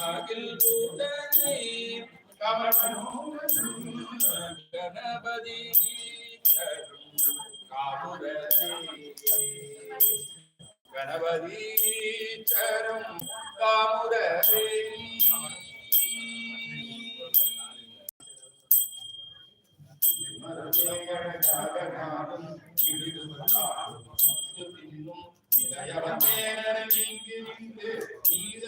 அகில் கூட்டணி கமலம் கணபதி காமுரதி கணபதி சரம்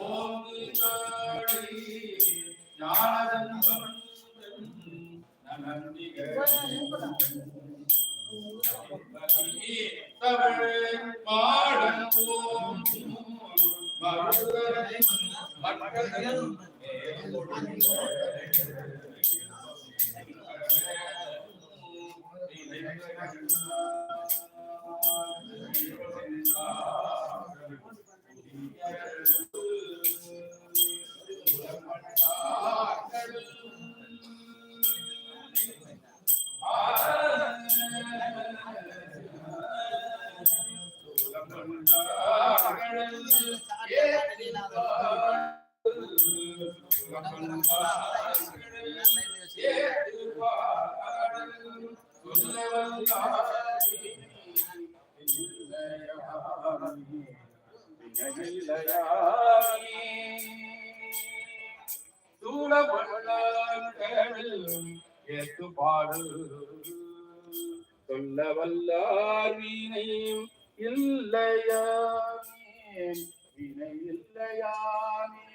ஓம் விகாரி ஏத்து பாடு. சொல்ல வல்லார் வீணையும் இல்லையாமே வினை இல்லையாமே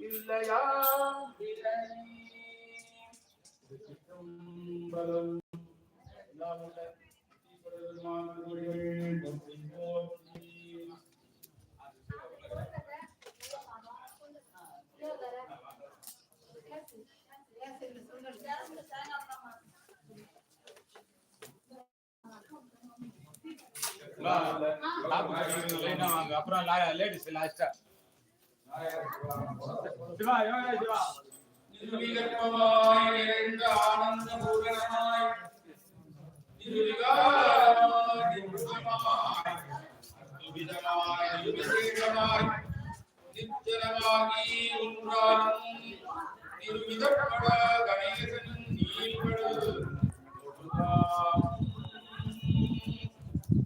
இல்லையா வினை? சிற்றம்பலம் எல்லாம் உள்ள அப்புறம் லேடிஸ் லாஸ்டா சிவா யோகா சிவா நிர்விகற்பமாய் நிறைந்த ஆனந்த பூரணமாய் நிர்விகாரமாய் நிர்குணமாய் அத்விதமாய் நிர்விசேஷமாய் நித்தியமாகி ஒன்றாகும் நிர்விதப்படாத